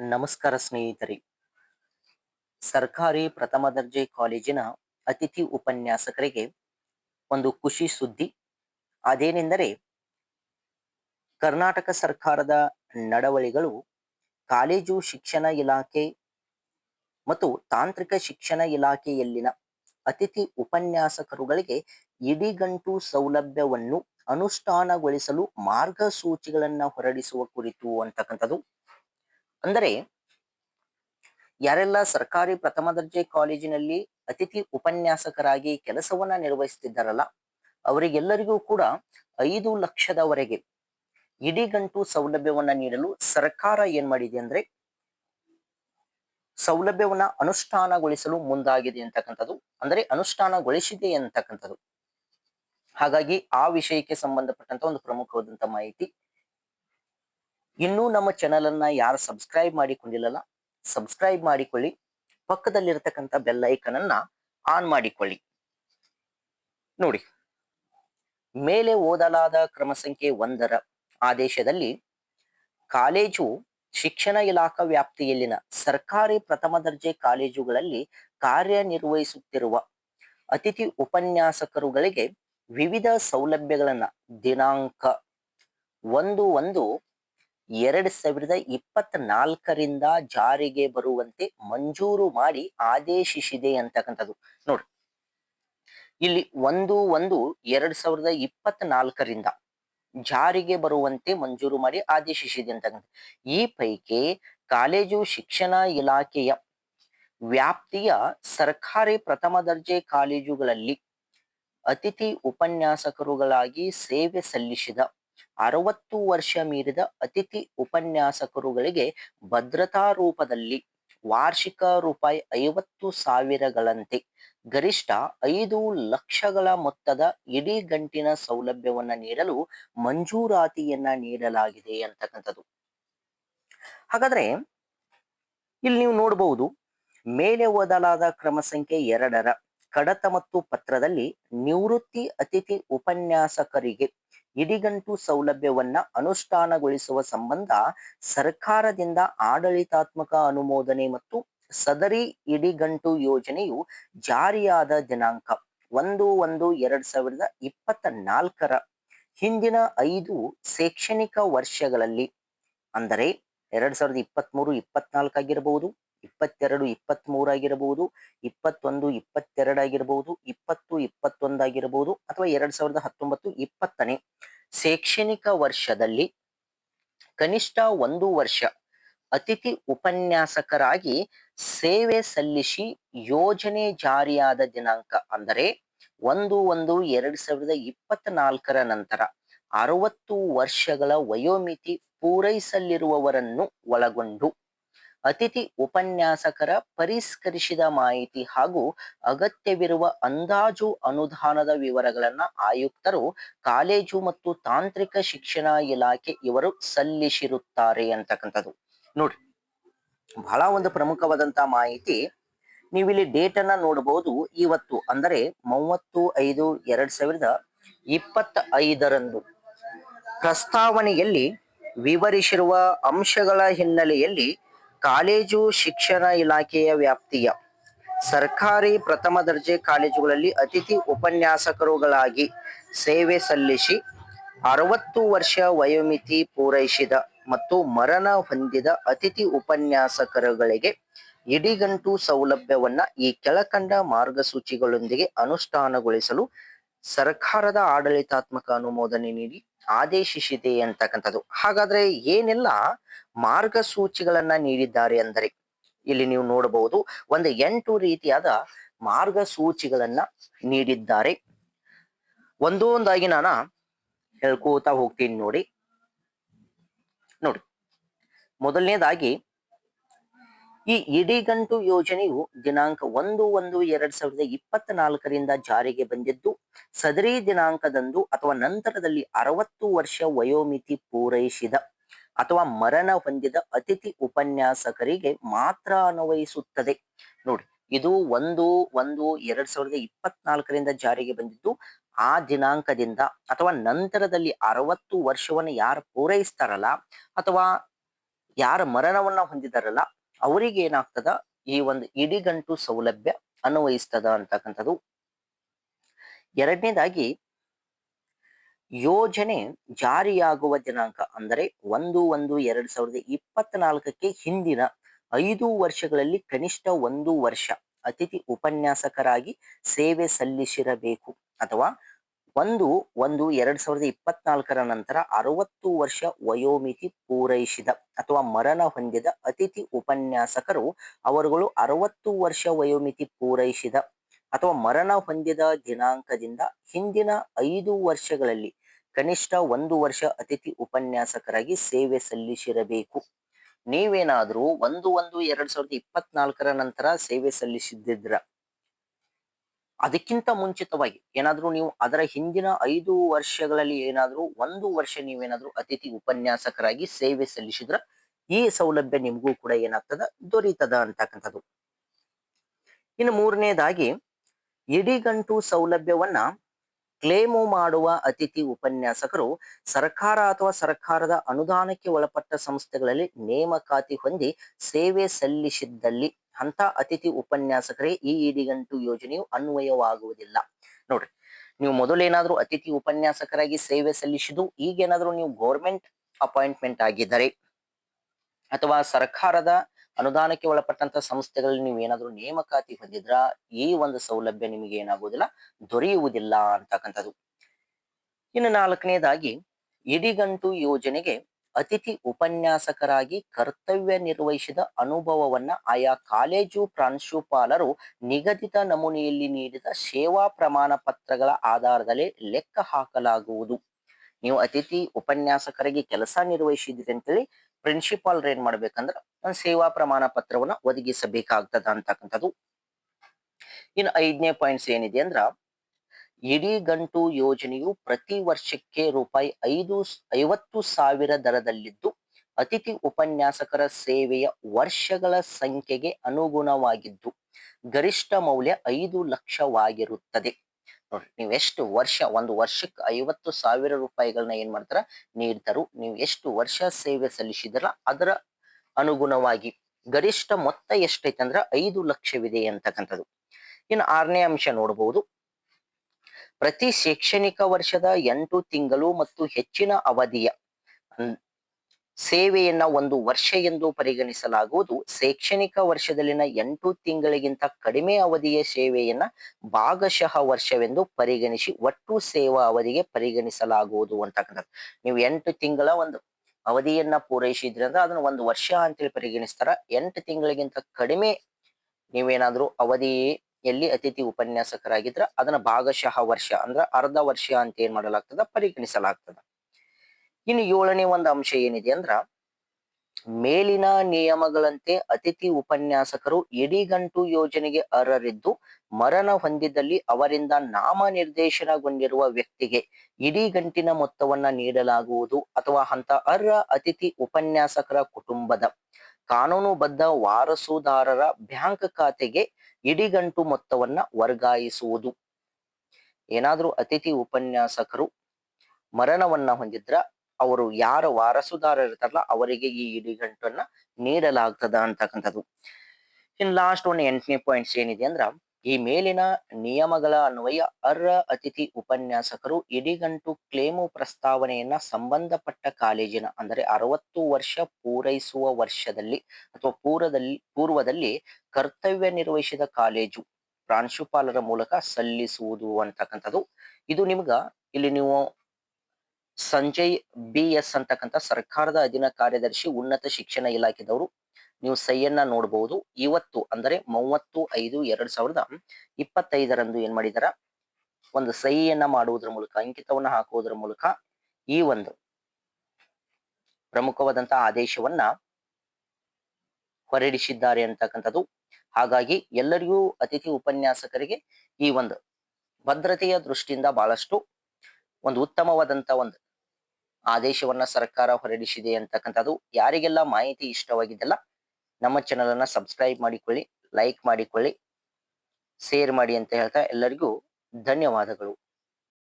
ನಮಸ್ಕಾರ ಸ್ನೇಹಿತರೆ. ಸರ್ಕಾರಿ ಪ್ರಥಮ ದರ್ಜೆ ಕಾಲೇಜಿನ ಅತಿಥಿ ಉಪನ್ಯಾಸಕರಿಗೆ ಒಂದು ಖುಷಿ ಸುದ್ದಿ. ಅದೇನೆಂದರೆ, ಕರ್ನಾಟಕ ಸರ್ಕಾರದ ನಡವಳಿಗಳು ಕಾಲೇಜು ಶಿಕ್ಷಣ ಇಲಾಖೆ ಮತ್ತು ತಾಂತ್ರಿಕ ಶಿಕ್ಷಣ ಇಲಾಖೆಯಲ್ಲಿನ ಅತಿಥಿ ಉಪನ್ಯಾಸಕರುಗಳಿಗೆ ಇಡಿಗಂಟು ಸೌಲಭ್ಯವನ್ನು ಅನುಷ್ಠಾನಗೊಳಿಸಲು ಮಾರ್ಗಸೂಚಿಗಳನ್ನ ಹೊರಡಿಸುವ ಕುರಿತು ಅಂತಕ್ಕಂಥದ್ದು. ಅಂದರೆ ಯಾರೆಲ್ಲ ಸರ್ಕಾರಿ ಪ್ರಥಮ ದರ್ಜೆ ಕಾಲೇಜಿನಲ್ಲಿ ಅತಿಥಿ ಉಪನ್ಯಾಸಕರಾಗಿ ಕೆಲಸವನ್ನ ನಿರ್ವಹಿಸುತ್ತಿದ್ದಾರಲ್ಲ ಅವರಿಗೆಲ್ಲರಿಗೂ ಕೂಡ ಐದು ಲಕ್ಷದವರೆಗೆ ಇಡಿಗಂಟು ಸೌಲಭ್ಯವನ್ನ ನೀಡಲು ಸರ್ಕಾರ ಏನ್ ಮಾಡಿದೆ ಅಂದ್ರೆ ಸೌಲಭ್ಯವನ್ನ ಅನುಷ್ಠಾನಗೊಳಿಸಲು ಮುಂದಾಗಿದೆ ಅಂತಕ್ಕಂಥದ್ದು. ಅಂದ್ರೆ ಅನುಷ್ಠಾನಗೊಳಿಸಿದೆ ಅಂತಕ್ಕಂಥದ್ದು. ಹಾಗಾಗಿ ಆ ವಿಷಯಕ್ಕೆ ಸಂಬಂಧಪಟ್ಟಂತ ಒಂದು ಪ್ರಮುಖವಾದಂತ ಮಾಹಿತಿ. ಇನ್ನೂ ನಮ್ಮ ಚಾನಲ್ ಅನ್ನ ಯಾರು ಸಬ್ಸ್ಕ್ರೈಬ್ ಮಾಡಿಕೊಂಡಿಲ್ಲಲ್ಲ ಸಬ್ಸ್ಕ್ರೈಬ್ ಮಾಡಿಕೊಳ್ಳಿ. ಪಕ್ಕದಲ್ಲಿರತಕ್ಕಂಥ ಬೆಲ್ ಐಕನ್ ಅನ್ನ ಆನ್ ಮಾಡಿಕೊಳ್ಳಿ. ನೋಡಿ, ಮೇಲೆ ಓದಲಾದ ಕ್ರಮ ಸಂಖ್ಯೆ ಒಂದರ ಆದೇಶದಲ್ಲಿ ಕಾಲೇಜು ಶಿಕ್ಷಣ ಇಲಾಖಾ ವ್ಯಾಪ್ತಿಯಲ್ಲಿನ ಸರ್ಕಾರಿ ಪ್ರಥಮ ದರ್ಜೆ ಕಾಲೇಜುಗಳಲ್ಲಿ ಕಾರ್ಯನಿರ್ವಹಿಸುತ್ತಿರುವ ಅತಿಥಿ ಉಪನ್ಯಾಸಕರುಗಳಿಗೆ ವಿವಿಧ ಸೌಲಭ್ಯಗಳನ್ನ ದಿನಾಂಕ ಒಂದು ಒಂದು ಎರಡ್ ಸಾವಿರದ ಇಪ್ಪತ್ನಾಲ್ಕರಿಂದ ಜಾರಿಗೆ ಬರುವಂತೆ ಮಂಜೂರು ಮಾಡಿ ಆದೇಶಿಸಿದೆ ಅಂತಕ್ಕಂಥದ್ದು. ನೋಡಿ ಇಲ್ಲಿ ಒಂದು ಒಂದು ಎರಡ್ ಸಾವಿರದ ಇಪ್ಪತ್ನಾಲ್ಕರಿಂದ ಜಾರಿಗೆ ಬರುವಂತೆ ಮಂಜೂರು ಮಾಡಿ ಆದೇಶಿಸಿದೆ ಅಂತಕ್ಕಂಥ ಈ ಪೈಕಿ ಕಾಲೇಜು ಶಿಕ್ಷಣ ಇಲಾಖೆಯ ವ್ಯಾಪ್ತಿಯ ಸರ್ಕಾರಿ ಪ್ರಥಮ ದರ್ಜೆ ಕಾಲೇಜುಗಳಲ್ಲಿ ಅತಿಥಿ ಉಪನ್ಯಾಸಕರುಗಳಾಗಿ ಸೇವೆ ಸಲ್ಲಿಸಿದ ಅರವತ್ತು ವರ್ಷ ಮೀರಿದ ಅತಿಥಿ ಉಪನ್ಯಾಸಕರುಗಳಿಗೆ ಭದ್ರತಾ ರೂಪದಲ್ಲಿ ವಾರ್ಷಿಕ ರೂಪಾಯಿ ಐವತ್ತು ಸಾವಿರಗಳಂತೆ ಗರಿಷ್ಠ ಐದು ಲಕ್ಷಗಳ ಮೊತ್ತದ ಇಡೀ ಗಂಟಿನ ಸೌಲಭ್ಯವನ್ನ ನೀಡಲು ಮಂಜೂರಾತಿಯನ್ನ ನೀಡಲಾಗಿದೆ ಅಂತಕ್ಕಂಥದ್ದು. ಹಾಗಾದ್ರೆ ಇಲ್ಲಿ ನೀವು ನೋಡಬಹುದು, ಮೇಲೆ ಓದಲಾದ ಕ್ರಮ ಸಂಖ್ಯೆ ಎರಡರ ಕಡತ ಮತ್ತು ಪತ್ರದಲ್ಲಿ ನಿವೃತ್ತಿ ಅತಿಥಿ ಉಪನ್ಯಾಸಕರಿಗೆ ಇಡಿಗಂಟು ಸೌಲಭ್ಯವನ್ನ ಅನುಷ್ಠಾನಗೊಳಿಸುವ ಸಂಬಂಧ ಸರ್ಕಾರದಿಂದ ಆಡಳಿತಾತ್ಮಕ ಅನುಮೋದನೆ ಮತ್ತು ಸದರಿ ಇಡಿಗಂಟು ಯೋಜನೆಯು ಜಾರಿಯಾದ ದಿನಾಂಕ ಒಂದು ಒಂದು ಎರಡ್ ಸಾವಿರದ ಇಪ್ಪತ್ತ ನಾಲ್ಕರ ಹಿಂದಿನ ಐದು ಶೈಕ್ಷಣಿಕ ವರ್ಷಗಳಲ್ಲಿ. ಅಂದರೆ ಎರಡ್ ಸಾವಿರದ ಇಪ್ಪತ್ತ್ ಮೂರು ಇಪ್ಪತ್ನಾಲ್ಕು ಆಗಿರಬಹುದು ಇಪ್ಪತ್ತೆರಡು ಇಪ್ಪತ್ತ್ ಆಗಿರಬಹುದು ಇಪ್ಪತ್ತೊಂದು ಇಪ್ಪತ್ತೆರಡಾಗಿರಬಹುದು ಇಪ್ಪತ್ತು ಇಪ್ಪತ್ತೊಂದಾಗಿರಬಹುದು ಅಥವಾ ಎರಡ್ ಸಾವಿರದ ಹತ್ತೊಂಬತ್ತು, ಇಪ್ಪತ್ತನೇ ಶೈಕ್ಷಣಿಕ ವರ್ಷದಲ್ಲಿ ಕನಿಷ್ಠ ಒಂದು ವರ್ಷ ಅತಿಥಿ ಉಪನ್ಯಾಸಕರಾಗಿ ಸೇವೆ ಸಲ್ಲಿಸಿ ಯೋಜನೆ ಜಾರಿಯಾದ ದಿನಾಂಕ ಅಂದರೆ ಒಂದು ಒಂದು, ಎರಡ್ ಸಾವಿರದ ಇಪ್ಪತ್ನಾಲ್ಕರ ನಂತರ ಅರವತ್ತು ವರ್ಷಗಳ ವಯೋಮಿತಿ ಪೂರೈಸಲಿರುವವರನ್ನು ಒಳಗೊಂಡು ಅತಿಥಿ ಉಪನ್ಯಾಸಕರ ಪರಿಷ್ಕರಿಸಿದ ಮಾಹಿತಿ ಹಾಗೂ ಅಗತ್ಯವಿರುವ ಅಂದಾಜು ಅನುದಾನದ ವಿವರಗಳನ್ನ ಆಯುಕ್ತರು ಕಾಲೇಜು ಮತ್ತು ತಾಂತ್ರಿಕ ಶಿಕ್ಷಣ ಇಲಾಖೆ ಇವರು ಸಲ್ಲಿಸಿರುತ್ತಾರೆ ಅಂತಕ್ಕಂಥದ್ದು. ನೋಡಿ, ಬಹಳ ಒಂದು ಪ್ರಮುಖವಾದಂತ ಮಾಹಿತಿ. ನೀವಿಲ್ಲಿ ಡೇಟ್ ಅನ್ನ ನೋಡಬಹುದು ಇವತ್ತು ಅಂದರೆ ಮೂವತ್ತು ಐದು ಎರಡ್ ಸಾವಿರದ ಇಪ್ಪತ್ತ ಐದರಂದು ಪ್ರಸ್ತಾವನೆಯಲ್ಲಿ ವಿವರಿಸಿರುವ ಅಂಶಗಳ ಹಿನ್ನೆಲೆಯಲ್ಲಿ ಕಾಲೇಜು ಶಿಕ್ಷಣ ಇಲಾಖೆಯ ವ್ಯಾಪ್ತಿಯ ಸರ್ಕಾರಿ ಪ್ರಥಮ ದರ್ಜೆ ಕಾಲೇಜುಗಳಲ್ಲಿ ಅತಿಥಿ ಉಪನ್ಯಾಸಕರುಗಳಾಗಿ ಸೇವೆ ಸಲ್ಲಿಸಿ ಅರವತ್ತು ವರ್ಷ ವಯೋಮಿತಿ ಪೂರೈಸಿದ ಮತ್ತು ಮರಣ ಹೊಂದಿದ ಅತಿಥಿ ಉಪನ್ಯಾಸಕರುಗಳಿಗೆ ಇಡಿಗಂಟು ಸೌಲಭ್ಯವನ್ನ ಈ ಕೆಳಕಂಡ ಮಾರ್ಗಸೂಚಿಗಳೊಂದಿಗೆ ಅನುಷ್ಠಾನಗೊಳಿಸಲು ಸರ್ಕಾರದ ಆಡಳಿತಾತ್ಮಕ ಅನುಮೋದನೆ ನೀಡಿ ಆದೇಶಿಸಿದೆ ಅಂತಕ್ಕಂಥದ್ದು. ಹಾಗಾದ್ರೆ ಏನೆಲ್ಲ ಮಾರ್ಗಸೂಚಿಗಳನ್ನ ನೀಡಿದ್ದಾರೆ ಅಂದರೆ, ಇಲ್ಲಿ ನೀವು ನೋಡಬಹುದು ಒಂದು ಎಂಟು ರೀತಿಯಾದ ಮಾರ್ಗಸೂಚಿಗಳನ್ನ ನೀಡಿದ್ದಾರೆ. ಒಂದೊಂದಾಗಿ ನಾನು ಹೇಳ್ಕೋತಾ ಹೋಗ್ತೀನಿ ನೋಡಿ. ನೋಡಿ, ಮೊದಲನೇದಾಗಿ ಈ ಇಡಿಗಂಟು ಯೋಜನೆಯು ದಿನಾಂಕ ಒಂದು ಒಂದು ಎರಡ್ ಸಾವಿರದ ಇಪ್ಪತ್ನಾಲ್ಕರಿಂದ ಜಾರಿಗೆ ಬಂದಿದ್ದು, ಸದರಿ ದಿನಾಂಕದಂದು ಅಥವಾ ನಂತರದಲ್ಲಿ ಅರವತ್ತು ವರ್ಷ ವಯೋಮಿತಿ ಪೂರೈಸಿದ ಅಥವಾ ಮರಣ ಹೊಂದಿದ ಅತಿಥಿ ಉಪನ್ಯಾಸಕರಿಗೆ ಮಾತ್ರ ಅನ್ವಯಿಸುತ್ತದೆ. ನೋಡಿ, ಇದು ಒಂದು ಒಂದು ಎರಡ್ ಸಾವಿರದ ಇಪ್ಪತ್ನಾಲ್ಕರಿಂದ ಜಾರಿಗೆ ಬಂದಿದ್ದು, ಆ ದಿನಾಂಕದಿಂದ ಅಥವಾ ನಂತರದಲ್ಲಿ ಅರವತ್ತು ವರ್ಷವನ್ನು ಯಾರು ಪೂರೈಸ್ತಾರಲ್ಲ ಅಥವಾ ಯಾರ ಮರಣವನ್ನ ಹೊಂದಿದಾರಲ್ಲ ಅವರಿಗೆ ಏನಾಗ್ತದ? ಈ ಒಂದು ಇಡಿಗಂಟು ಸೌಲಭ್ಯ ಅನ್ವಯಿಸ್ತದ ಅಂತಕ್ಕಂಥದ್ದು. ಎರಡನೇದಾಗಿ, ಯೋಜನೆ ಜಾರಿಯಾಗುವ ದಿನಾಂಕ ಅಂದರೆ ಒಂದು ಒಂದು ಎರಡ್ ಸಾವಿರದ ಇಪ್ಪತ್ನಾಲ್ಕಕ್ಕೆ ಹಿಂದಿನ ಐದು ವರ್ಷಗಳಲ್ಲಿ ಕನಿಷ್ಠ ಒಂದು ವರ್ಷ ಅತಿಥಿ ಉಪನ್ಯಾಸಕರಾಗಿ ಸೇವೆ ಸಲ್ಲಿಸಿರಬೇಕು. ಅಥವಾ ಒಂದು ಒಂದು, ಎರಡ್ ಸಾವಿರದ ಇಪ್ಪತ್ನಾಲ್ಕರ ನಂತರ ಅರವತ್ತು ವರ್ಷ ವಯೋಮಿತಿ ಪೂರೈಸಿದ ಅಥವಾ ಮರಣ ಹೊಂದಿದ ಅತಿಥಿ ಉಪನ್ಯಾಸಕರು ಅವರುಗಳು ಅರವತ್ತು ವರ್ಷ ವಯೋಮಿತಿ ಪೂರೈಸಿದ ಅಥವಾ ಮರಣ ಹೊಂದಿದ ದಿನಾಂಕದಿಂದ ಹಿಂದಿನ ಐದು ವರ್ಷಗಳಲ್ಲಿ ಕನಿಷ್ಠ ಒಂದು ವರ್ಷ ಅತಿಥಿ ಉಪನ್ಯಾಸಕರಾಗಿ ಸೇವೆ ಸಲ್ಲಿಸಿರಬೇಕು. ನೀವೇನಾದರೂ ಒಂದು ಒಂದು, ಎರಡ್ ಸಾವಿರದ ಇಪ್ಪತ್ನಾಲ್ಕರ ನಂತರ ಸೇವೆ ಸಲ್ಲಿಸಿದ್ರ ಅದಕ್ಕಿಂತ ಮುಂಚಿತವಾಗಿ ಏನಾದರೂ ನೀವು ಅದರ ಹಿಂದಿನ ಐದು ವರ್ಷಗಳಲ್ಲಿ ಏನಾದರೂ ಒಂದು ವರ್ಷ ನೀವೇನಾದರೂ ಅತಿಥಿ ಉಪನ್ಯಾಸಕರಾಗಿ ಸೇವೆ ಸಲ್ಲಿಸಿದ್ರ ಈ ಸೌಲಭ್ಯ ನಿಮಗೂ ಕೂಡ ಏನಾಗ್ತದ? ದೊರೀತದ ಅಂತಕ್ಕಂಥದ್ದು. ಇನ್ನು ಮೂರನೇದಾಗಿ, ಇಡಿಗಂಟು ಸೌಲಭ್ಯವನ್ನ ಕ್ಲೇಮು ಮಾಡುವ ಅತಿಥಿ ಉಪನ್ಯಾಸಕರು ಸರ್ಕಾರ ಅಥವಾ ಸರ್ಕಾರದ ಅನುದಾನಕ್ಕೆ ಒಳಪಟ್ಟ ಸಂಸ್ಥೆಗಳಲ್ಲಿ ನೇಮಕಾತಿ ಹೊಂದಿ ಸೇವೆ ಸಲ್ಲಿಸಿದ್ದಲ್ಲಿ ಅಂತ ಅತಿಥಿ ಉಪನ್ಯಾಸಕರೇ ಈ ಇಡಿಗಂಟು ಯೋಜನೆಯು ಅನ್ವಯವಾಗುವುದಿಲ್ಲ. ನೋಡ್ರಿ, ನೀವು ಮೊದಲೇನಾದ್ರೂ ಅತಿಥಿ ಉಪನ್ಯಾಸಕರಾಗಿ ಸೇವೆ ಸಲ್ಲಿಸಿದ್ದು, ಈಗೇನಾದ್ರೂ ನೀವು ಗೌರ್ಮೆಂಟ್ ಅಪಾಯಿಂಟ್ಮೆಂಟ್ ಆಗಿದ್ದರೆ ಅಥವಾ ಸರ್ಕಾರದ ಅನುದಾನಕ್ಕೆ ಒಳಪಟ್ಟಂತ ಸಂಸ್ಥೆಗಳಲ್ಲಿ ನೀವು ಏನಾದರೂ ನೇಮಕಾತಿ ಹೊಂದಿದ್ರ? ಈ ಒಂದು ಸೌಲಭ್ಯ ನಿಮಗೆ ಏನಾಗುವುದಿಲ್ಲ, ದೊರೆಯುವುದಿಲ್ಲ ಅಂತಕ್ಕಂಥದ್ದು. ಇನ್ನು ನಾಲ್ಕನೇದಾಗಿ, ಇಡಿಗಂಟು ಯೋಜನೆಗೆ ಅತಿಥಿ ಉಪನ್ಯಾಸಕರಾಗಿ ಕರ್ತವ್ಯ ನಿರ್ವಹಿಸಿದ ಅನುಭವವನ್ನ ಆಯಾ ಕಾಲೇಜು ಪ್ರಾಂಶುಪಾಲರು ನಿಗದಿತ ನಮೂನೆಯಲ್ಲಿ ನೀಡಿದ ಸೇವಾ ಪ್ರಮಾಣ ಪತ್ರಗಳ ಆಧಾರದಲ್ಲಿ ಲೆಕ್ಕ ಹಾಕಲಾಗುವುದು. ನೀವು ಅತಿಥಿ ಉಪನ್ಯಾಸಕರಿಗೆ ಕೆಲಸ ನಿರ್ವಹಿಸಿದ್ರಿ ಅಂತೇಳಿ ಪ್ರಿನ್ಸಿಪಾಲ್ ಏನ್ ಮಾಡ್ಬೇಕಂದ್ರ ಒಂದು ಸೇವಾ ಪ್ರಮಾಣ ಪತ್ರವನ್ನ ಒದಗಿಸಬೇಕಾಗ್ತದ ಅಂತಕ್ಕಂಥದ್ದು. ಇನ್ನು ಐದನೇ ಪಾಯಿಂಟ್ಸ್ ಏನಿದೆ ಅಂದ್ರ, ಇಡೀ ಗಂಟು ಯೋಜನೆಯು ಪ್ರತಿ ವರ್ಷಕ್ಕೆ ರೂಪಾಯಿ ಐದು ಐವತ್ತು ಸಾವಿರ ದರದಲ್ಲಿದ್ದು ಅತಿಥಿ ಉಪನ್ಯಾಸಕರ ಸೇವೆಯ ವರ್ಷಗಳ ಸಂಖ್ಯೆಗೆ ಅನುಗುಣವಾಗಿದ್ದು ಗರಿಷ್ಠ ಮೌಲ್ಯ ಐದು ಲಕ್ಷವಾಗಿರುತ್ತದೆ. ನೀವು ಎಷ್ಟು ವರ್ಷ, ಒಂದು ವರ್ಷಕ್ಕೆ ಐವತ್ತು ಸಾವಿರ ರೂಪಾಯಿಗಳನ್ನ ಏನ್ ಮಾಡ್ತಾರ? ನೀಡ್ತಾರು. ನೀವು ಎಷ್ಟು ವರ್ಷ ಸೇವೆ ಸಲ್ಲಿಸಿದ್ರ? ಅದರ ಅನುಗುಣವಾಗಿ ಗರಿಷ್ಠ ಮೊತ್ತ ಎಷ್ಟೈತೆ ಅಂದ್ರ ಐದು ಲಕ್ಷವಿದೆ ಅಂತಕ್ಕಂಥದ್ದು. ಇನ್ನು ಆರನೇ ಅಂಶ ನೋಡಬಹುದು ಪ್ರತಿ ಶೈಕ್ಷಣಿಕ ವರ್ಷದ ಎಂಟು ತಿಂಗಳು ಮತ್ತು ಹೆಚ್ಚಿನ ಅವಧಿಯ ಸೇವೆಯನ್ನ ಒಂದು ವರ್ಷ ಎಂದು ಪರಿಗಣಿಸಲಾಗುವುದು. ಶೈಕ್ಷಣಿಕ ವರ್ಷದಲ್ಲಿನ ಎಂಟು ತಿಂಗಳಿಗಿಂತ ಕಡಿಮೆ ಅವಧಿಯ ಸೇವೆಯನ್ನ ಭಾಗಶಃ ವರ್ಷವೆಂದು ಪರಿಗಣಿಸಿ ಒಟ್ಟು ಸೇವಾ ಅವಧಿಗೆ ಪರಿಗಣಿಸಲಾಗುವುದು ಅಂತಕ್ಕಂಥದ್ದು ನೀವು ಎಂಟು ತಿಂಗಳ ಒಂದು ಅವಧಿಯನ್ನ ಪೂರೈಸಿದ್ರಿ ಅಂದ್ರೆ ಅದನ್ನ ಒಂದು ವರ್ಷ ಅಂತೇಳಿ ಪರಿಗಣಿಸ್ತಾರ. ಎಂಟು ತಿಂಗಳಿಗಿಂತ ಕಡಿಮೆ ನೀವೇನಾದ್ರೂ ಅವಧಿಯಲ್ಲಿ ಅತಿಥಿ ಉಪನ್ಯಾಸಕರಾಗಿದ್ರ ಅದನ್ನ ಭಾಗಶಃ ವರ್ಷ ಅಂದ್ರ ಅರ್ಧ ವರ್ಷ ಅಂತ ಏನ್ ಮಾಡಲಾಗ್ತದ? ಪರಿಗಣಿಸಲಾಗ್ತದ. ಇನ್ನು ಏಳನೇ ಒಂದು ಅಂಶ ಏನಿದೆ ಅಂದ್ರ, ಮೇಲಿನ ನಿಯಮಗಳಂತೆ ಅತಿಥಿ ಉಪನ್ಯಾಸಕರು ಇಡಿಗಂಟು ಯೋಜನೆಗೆ ಅರ್ಹರಿದ್ದು, ಮರಣ ಹೊಂದಿದಲ್ಲಿ ಅವರಿಂದ ನಾಮ ನಿರ್ದೇಶನಗೊಂಡಿರುವ ವ್ಯಕ್ತಿಗೆ ಇಡೀ ಗಂಟಿನ ಮೊತ್ತವನ್ನ ನೀಡಲಾಗುವುದು ಅಥವಾ ಅಂತ ಅರ್ಹ ಅತಿಥಿ ಉಪನ್ಯಾಸಕರ ಕುಟುಂಬದ ಕಾನೂನುಬದ್ಧ ವಾರಸುದಾರರ ಬ್ಯಾಂಕ್ ಖಾತೆಗೆ ಇಡಿಗಂಟು ಮೊತ್ತವನ್ನ ವರ್ಗಾಯಿಸುವುದು. ಏನಾದರೂ ಅತಿಥಿ ಉಪನ್ಯಾಸಕರು ಮರಣವನ್ನ ಹೊಂದಿದ್ರ ಅವರು ಯಾರ ವಾರಸುದಾರ ಇರ್ತಾರಲ್ಲ, ಅವರಿಗೆ ಈ ಇಡಿಗಂಟನ್ನ ನೀಡಲಾಗ್ತದ ಅಂತಕ್ಕಂಥದ್ದು. ಇನ್ ಲಾಸ್ಟ್ ಒಂದು ಎಂಟನೇ ಪಾಯಿಂಟ್ಸ್ ಏನಿದೆ ಅಂದ್ರ, ಈ ಮೇಲಿನ ನಿಯಮಗಳ ಅನ್ವಯ ಅರ್ಹ ಅತಿಥಿ ಉಪನ್ಯಾಸಕರು ಇಡಿಗಂಟು ಕ್ಲೇಮು ಪ್ರಸ್ತಾವನೆಯನ್ನ ಸಂಬಂಧಪಟ್ಟ ಕಾಲೇಜಿನ, ಅಂದರೆ ಅರವತ್ತು ವರ್ಷ ಪೂರೈಸುವ ವರ್ಷದಲ್ಲಿ ಅಥವಾ ಪೂರ್ವದಲ್ಲಿ ಪೂರ್ವದಲ್ಲಿ ಕರ್ತವ್ಯ ನಿರ್ವಹಿಸಿದ ಕಾಲೇಜು ಪ್ರಾಂಶುಪಾಲರ ಮೂಲಕ ಸಲ್ಲಿಸುವುದು ಅಂತಕ್ಕಂಥದ್ದು. ಇದು ನಿಮ್ಗ, ಇಲ್ಲಿ ನೀವು ಸಂಜಯ್ ಬಿ ಎಸ್ ಅಂತಕ್ಕಂಥ ಸರ್ಕಾರದ ಅಧೀನ ಕಾರ್ಯದರ್ಶಿ ಉನ್ನತ ಶಿಕ್ಷಣ ಇಲಾಖೆದವರು. ನೀವು ಸೈಯನ್ನ ನೋಡಬಹುದು ಇವತ್ತು ಅಂದರೆ ಮೂವತ್ತು ಐದು ಎರಡ್ ಸಾವಿರದ ಇಪ್ಪತ್ತೈದರಂದು ಏನ್ ಮಾಡಿದಾರ? ಒಂದು ಸಹಿಯನ್ನ ಮಾಡುವುದರ ಮೂಲಕ, ಅಂಕಿತವನ್ನ ಹಾಕುವುದರ ಮೂಲಕ ಈ ಒಂದು ಪ್ರಮುಖವಾದಂತಹ ಆದೇಶವನ್ನ ಹೊರಡಿಸಿದ್ದಾರೆ ಅಂತಕ್ಕಂಥದ್ದು. ಹಾಗಾಗಿ ಎಲ್ಲರಿಗೂ ಅತಿಥಿ ಉಪನ್ಯಾಸಕರಿಗೆ ಈ ಒಂದು ಭದ್ರತೆಯ ದೃಷ್ಟಿಯಿಂದ ಬಹಳಷ್ಟು ಒಂದು ಉತ್ತಮವಾದಂತ ಒಂದು ಆದೇಶವನ್ನ ಸರ್ಕಾರ ಹೊರಡಿಸಿದೆ ಅಂತಕ್ಕಂಥದ್ದು ಯಾರಿಗೆಲ್ಲ ಮಾಹಿತಿ ಇಷ್ಟವಾಗಿದ್ದಲ್ಲ ನಮ್ಮ ಚಾನಲ್ ಅನ್ನ ಸಬ್ಸ್ಕ್ರೈಬ್ ಮಾಡಿಕೊಳ್ಳಿ ಲೈಕ್ ಮಾಡಿಕೊಳ್ಳಿ ಶೇರ್ ಮಾಡಿ ಅಂತ ಹೇಳ್ತಾ ಎಲ್ಲರಿಗೂ ಧನ್ಯವಾದಗಳು.